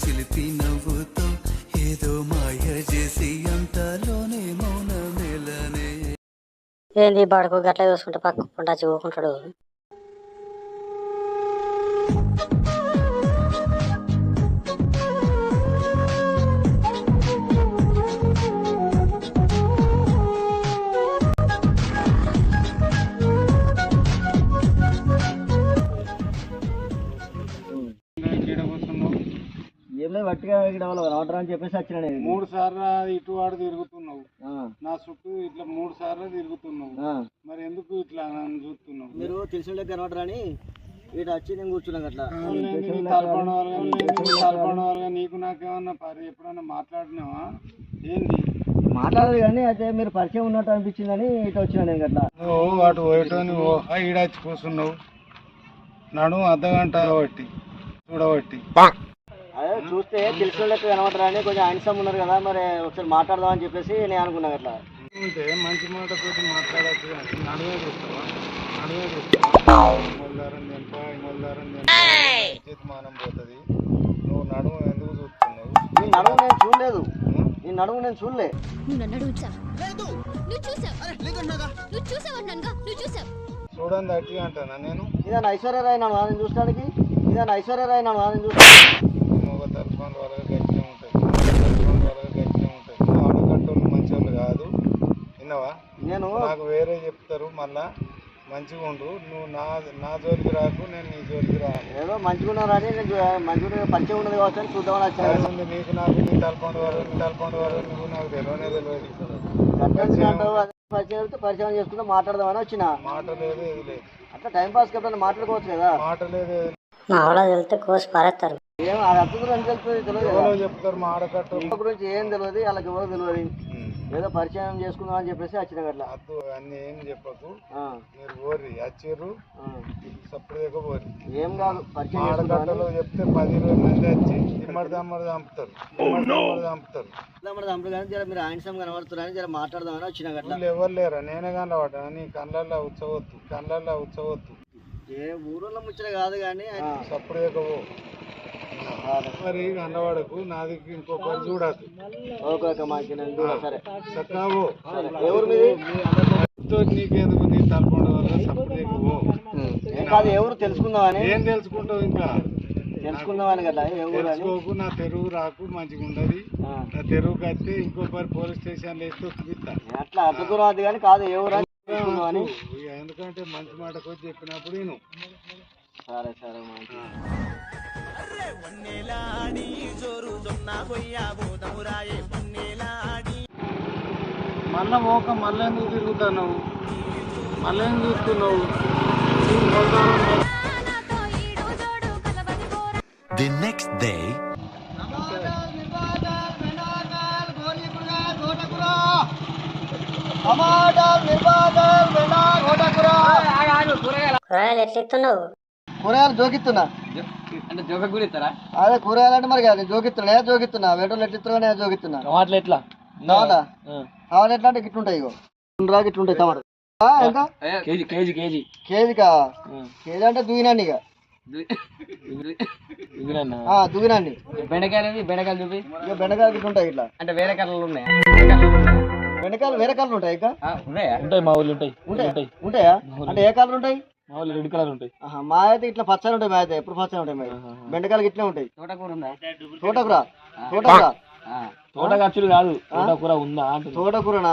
చిలిపి నవ్వుతో ఏదో మాయ చేసి అంతలోనే మౌన ఏంది బడుకు గట్ల చూసుకుంటే పక్కకుండా చూకుంటాడు ఏమో రావడం అని చెప్పేసి వచ్చిన నేను. మూడు సార్లు ఇటు వాడు తిరుగుతున్నావు. ఆ, నా చుట్టూ ఇట్లా మూడు సార్లు తిరుగుతున్నావు. ఆ. మరి ఎందుకు ఇట్లా నన్ను చూస్తున్నావు? మీరు తెలిసిన కనబడరని ఇటు వచ్చి నేను కూర్చున్నాను అట్లా. నీకు నాకేమన్నా పరి ఎప్పుడన్నా మాట్లాడినావా? ఏంది? మాట్లాడదు కానీ అయితే మీరు పరిచయం ఉన్నట్టు అనిపించిందని ఇటు వచ్చిన నేను అట్లా. నువ్వు అటు పోయేటోని ఓ ఈడచ్చి కూర్చున్నావు. నడుము అర్ధగంట బట్టి చూడబట్టి. అదే చూస్తే తెలిసిన లెక్క కనబడరని కొంచెం ఆయనసం ఉన్నారు కదా మరి ఒకసారి మాట్లాడదామని చెప్పేసి నేను అనుకున్నాను అట్లా. ఉంటే మంచి మాట తోటి మాట్లాడచ్చు నడువే చూస్తావా? చూస్తావా? మానం పోతుంది. నువ్వు నడుము ఎందుకు చూస్తున్నావు? నీ నడుము నేను చూడలేదు. నీ నడుము నేను చూడలే. చూడండి అట్టిగా అంటానా నేను? ఇదాన్ని ఐశ్వర్యరాయ్ నాను నేను చూస్తానికి ఇదాన్ని ఐశ్వర్యరాయ్ నాను నేను చూస్తాను నేను నాకు వేరే చెప్తారు మళ్ళా మంచిగా ఉండు. నువ్వు నా నా జోలికి రాకు నేను నీ జోలికి రా ఏదో మంచిగా ఉన్నారని నేను చూ- మంచిగా పరిచయం ఉన్నది కావచ్చు అని చూద్దామని వచ్చాను. ఉంది నీకు నాకు నీ తలపండు వరకు నీ తలపండు వరకు నువ్వు నాకు తెలియనే తెలియదు పరిచయం చేసుకుంటే మాట్లాడదామని వచ్చిన. మాట లేదు ఏది లేదు. అట్లా టైం పాస్ ఎప్పుడైనా మాట్లాడుకోవచ్చు కదా. మాట లేదు ఏది లేదు. మా వాళ్ళ వెళ్తే కోసి పారేస్తారు. ఏం అది గురించి తెలుస్తుంది తెలియదు చెప్తారు మా ఆడకట్టు. గురించి ఏం తెలియదు వాళ్ళకి ఎవరో తెలియదు. ఏదో పరిచయం చేసుకుందాం అని చెప్పేసి వచ్చిన అట్లా అద్దు అన్ని ఏం చెప్పకు. ఆ, మీరు ఓర్రి వచ్చిర్రు ఆ. సప్పుడుగా ఓర్రి ఏం కాదు పరిచయం ఆడకట్టలో చెప్తే పది ఇరవై మంది వచ్చి ఇమ్మడి దమ్మడి చంపుతారు దమ్మడి చంపుతారు మరి తమ్ముడు కానీ జర మీరు ఆయనసం కనబడుతున్నారని జర మాట్లాడదామని వచ్చిన వీళ్ళు ఎవరు లేరా? నేనే కనబడ్డా నీ కళ్ళల్లో ఉచ్చవద్దు. కళ్ళల్లో ఉచ్చవద్దు. ఏ ఊరోళ్ళ ముచ్చట కాదు కానీ సప్పుడుగా పో. మరి కనబడకు నాది ఇంకో పని చూడద్దు ఓకే ఓకే మాకు నేను చూడ సరే. చక్కావో ఎవరు మీది? నీకెందుకు నీ తలపండు వల్ల కాదు ఎవరు తెలుసుకుందామని? ఏం తెలుసుకుంటావు ఇంకా? తెలుసుకుందామని కదా తెలుసుకోకు నా తెరువు రాకు మంచిగా ఉండదు. నా తెరువుకి వస్తే ఇంకో పరి పోలీస్ స్టేషన్లో వేస్తే చూపిస్తా. అట్లా అది కానీ కాదు ఇక ఎందుకంటే మంచి మాటకు వచ్చి చెప్పినప్పుడు నేను సరే సరే మంచి మళ్ళా పోక మళ్ళీ ఎందుకు తిరుగుతున్నావు? మళ్ళీ ఎందుకు చూస్తున్నావు The next day. కూరగాయలు ఎట్లా ఇస్తున్నావు కూరగాయలు జోకిస్తున్నా. అంటే జోక కూడా ఇస్తారా అదే కూరగాయలు అంటే మరి కాదు జోకిస్తున్నా ఏ జోకిస్తున్నా వెంటనే ఎట్లా ఇస్తున్నా నేను జోకిస్తున్నా టమాటాలు ఎట్లా? అవునా? అవును ఎట్లా అంటే గిట్లుంటాయి ఇగో. రా గిట్లుంటాయి టమాటా ఆ, ఎంత? KG KG KG. కేజీకా? కేజీ అంటే ఇక దుగినాన్ని బెండకాయలు బెండకాయలు చూపి ఇట్లా. అంటే వేరే కలర్లు ఉన్నాయా? బెండకాయలు వేరే కలర్ ఉంటాయి ఇక? ఉంటాయి మా ఊళ్ళు ఉంటాయి. ఉంటాయి? ఉంటాయా. అంటే ఏ కలర్ ఉంటాయి? మా రెడ్ కలర్ ఉంటాయి. మా అయితే ఇట్లా పచ్చని ఉంటాయి మా అయితే ఎప్పుడు పచ్చని ఉంటాయి మరి బెండకాయలు ఇట్లే ఉంటాయి. తోటకూర ఉందా? తోటకూర తోటకూర. ఆ, తోట ఖర్చులు కాదు తోటకూర ఉందా తోటకూరనా?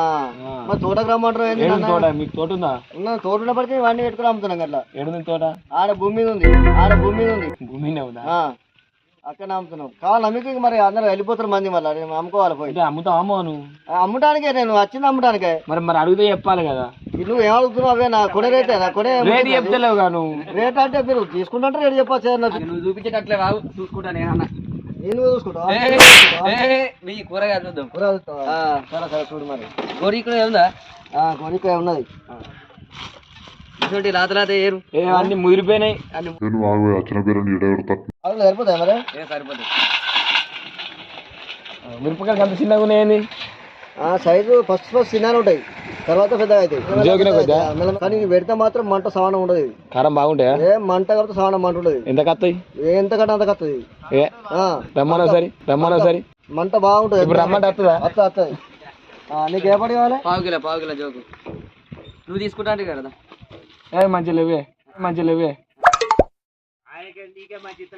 మరి తోటకు రమ్మంటారు? తోట? మీకు తోట ఉందా? ఉన్న తోట ఉన్నప్పటికీ ఇవన్నీ పెట్టుకుని అమ్ముతున్నాం అట్లా ఏడుంది తోట? ఆడ భూమి మీద ఉంది ఆడ భూమి మీద ఉంది. భూమినే ఉందా? ఆ, అక్కడ అమ్ముతున్నాం. కావాలి మీకు మరి అందరూ వెళ్ళిపోతారు మంది మళ్ళీ. నేను అమ్ముకోవాలి పోయి. అంటే అమ్ముతావా నువ్వు అమ్మటానికే నేను వచ్చింది అమ్మటానికే. మరి మరి అడిగితే చెప్పాలి కదా. నువ్వు ఏం అడుగుతున్నావు అవే నా కొనే రేటే నా కొనే రేటు చెప్తలేవుగా నువ్వు. రేట్ అంటే మీరు తీసుకుంటుంటే రేట్ చెప్పచ్చు నువ్వు చూపించేటట్లే రావు చూసుకుంటా నేనన్నా మీ కూరగాయలు చూద్దాం. కూర చూస్తావా? సరే సరే చూడు మరి. గోరి ఇక్కడ ఉందా కొనికాయ ఉన్నది ఇటువంటి రాత రాత ఏరు. ఏ అన్ని ముదిరిపోయినాయి. అన్ని అవి సరిపోతాయి మరి? మిరపకాయలు అంత చిన్నగా ఉన్నాయండి. ఆ, సైజు ఫస్ట్ ఫస్ట్ చిన్నగా ఉంటాయి. తర్వాత పెద్దగా అవుతాయి. కానీ పెడితే మాత్రం మంట సమానం ఉండదు. కారం బాగుంటాయా? ఏ మంట కాబట్టి సమానం మంట ఉండదు. ఎంత కత్తాయి? ఎంత కంటే అంత కత్తది ఏ రమ్మని ఒకసారి రమ్మని ఒకసారి. మంట బాగుంటది. ఇప్పుడు రమ్మంటే వస్తుందా? అత్త వస్తుంది. నీకు ఏ పడి కావాలి? పావు కిలో పావు కిలో జోకు. నువ్వు తీసుకుంటా అంటే కదా. ఏ మంచి లేవే మంచి లేవే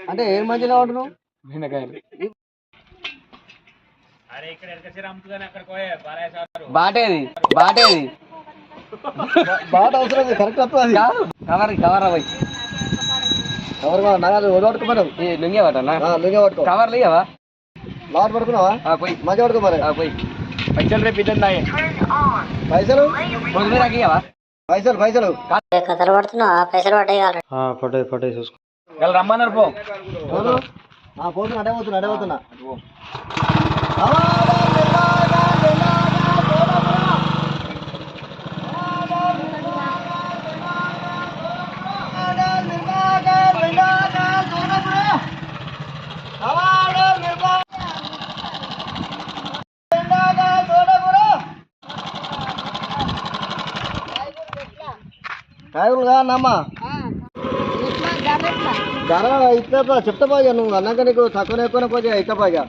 అంటే ఏం మంచిగా ఉంటున్నావు బెండకాయలు. బాటేది బాటేది. బాగా అవసరం కరెక్ట్ వస్తుంది కవర్ కవర్ అవ్వ ఎవరు కావాలి? నాకు అది వదలట్టుకుపోయావు ఏ లుంగే పట్టనా లింగ పట్టుకో. కవర్లు ఇయ్యవా లాట్ పడుకున్నావా ఆ, పోయి. ఆ, పోయి. పైసలు రేపు ఇద్దా పైసలు? పొద్దున నాకు ఇయ్యవా? పైసలు పైసలు. కథలు పడుతున్నావు? పైసలు పడ్డాయి కావాలి ఫోటో ఫోటో చూసుకో. వాళ్ళు రమ్మన్నారు పో. పోదు. ఆ, పోతున్నా అడే పోతున్నా అడే పోతున్నా. ధర ఇస్తా చెప్తా బాగా నువ్వు. అన్నాక నీకు తక్కువ ఎక్కువ పోతే ఇస్తా బాగా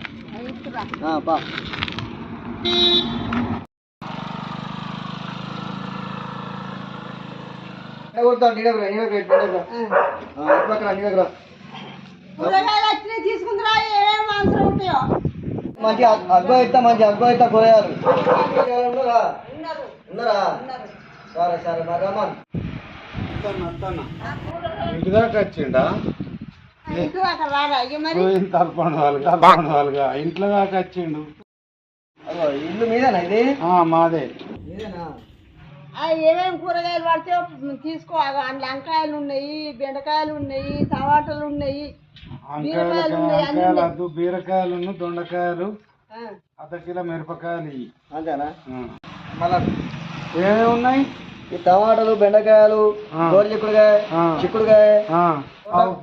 దగ్గర. మంచి అగ్- అగ్గో ఇస్తా మంచి అగ్గో ఇస్తా కూరగాయలు. ఉన్నారా? ఉన్నారా. సరే సరే మరి రమ్మను. ఇంటి దాకా వచ్చిండా తలపండు వాళ్ళుగా తలపండు వాళ్ళుగా ఇంట్లో దాకా వచ్చిండు. ఇల్లు మీదేనా ఇది? ఆ, మాదే. మీదేనా? ఏమేమి కూరగాయలు పడితే తీసుకో. అందులో వంకాయలు ఉన్నాయి బెండకాయలు ఉన్నాయి టమాటాలు ఉన్నాయి వంకాయలు బీరకాయలు దొండకాయలు అర్ధ కిలో మిరపకాయలు. అంతేనా. మళ్ళా ఏమేమి ఉన్నాయి? ఈ టమాటాలు బెండకాయలు. గోడి చిక్కుడుకాయ.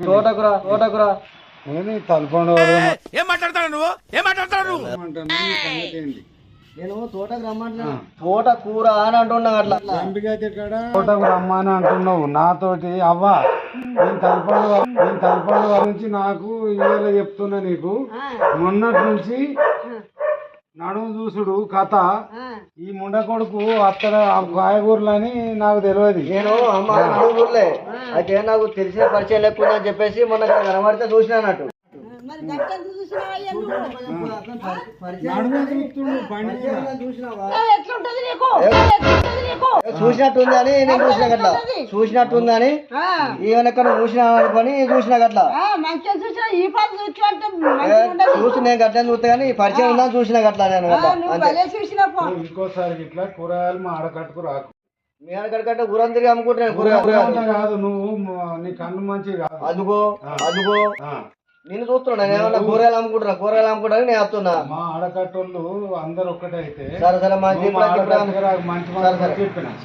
తోటకూర తోటకూర. ఏంది తలపండు ఏం మాట్లాడతాడు నువ్వు? ఏం మాట్లాడతాడు నేను తోటకు రమ్మంటున్నా. తోటకూర అని అంటున్నా అట్లా. తోటకు రమ్మని అంటున్నావు. నాతోటి అవ్వా. నేను తలపండు నేను తలపండు నుంచి నాకు ఇవాళ చెప్తున్నా నీకు. మొన్నటి నుంచి నడుము చూసుడు కథ. ఈ ముండ కొడుకు అత్తడ కాయగూరలని నాకు తెలియదు నేను అమ్మ ఊర్లే అయితే నాకు తెలిసిన పరిచయం లేకుండా అని చెప్పేసి మొన్న కనబడితే చూసిన అన్నట్టు. చూసినట్టుంది అని నేను చూసిన గట్ల. చూసినట్టుంది అని ఆ, ఈవెన ఎక్కడ చూసినా అనుకొని చూసిన. గట్ల చూసి నేను గట్ల చూస్తే కానీ పరిచయం ఉందని చూసిన గట్ల నేను ఇంకోసారి ఇట్లా కూరగాయలు మా ఆడకట్టుకు రాకు. మీ అక్కడికంటే ఊరం తిరిగి అమ్ముకుంటున్నాను కూరగాయలు. కాదు నువ్వు నీ కన్ను మంచి కాదు. అదుగో అదుగో. నేను చూస్తున్నా నేను ఏమన్నా కూరగాయలు అమ్ముకుంటున్నా కూరగాయలు అమ్ముకుంటా నేను వస్తున్నా. మా ఆడకట్టోళ్ళు అందరు ఒక్కటైతే సరే సరే మా మా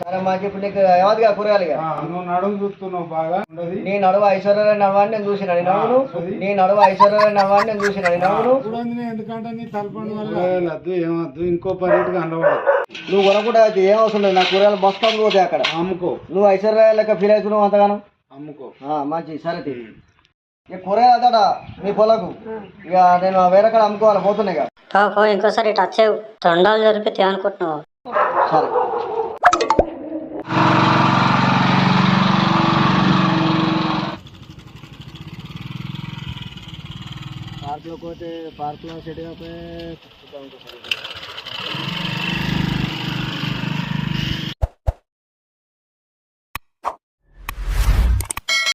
సరే, మాకు ఇప్పుడు నీకు ఏమదిగా కూరగాయలు నువ్వు నడుము చూస్తున్నావు బాగా నీ నడువ ఐశ్వర్య నడవాన్ని నేను చూసిన నీ నీ నడువ ఐశ్వర్య నడవాన్ని నేను చూసిన నీ ఎందుకంటే నీ తలపండు వద్దు ఏమద్దు ఇంకో పర్యటకు అండవాడు నువ్వు కొనకుండా అయితే ఏం అవసరం లేదు నా కూరగాయలు బస్తాలు పోతాయి అక్కడ. అమ్ముకో. నువ్వు ఐశ్వర్య లెక్క ఫీల్ అవుతున్నావు అంతగానో? అమ్ముకో. మంచి సరే తీ. ఇక కూరగాయలు అదట నీ పొలకు. ఇక నేను వేరే కాడ అమ్ముకోవాలి పోతున్నా ఇక. పో పో ఇంకోసారి టచ్ అయ్యి తొండాలు జరిపితే అనుకుంటున్నావు సరే. పార్క్లో పోతే పార్క్లో సెట్ కాకపోతే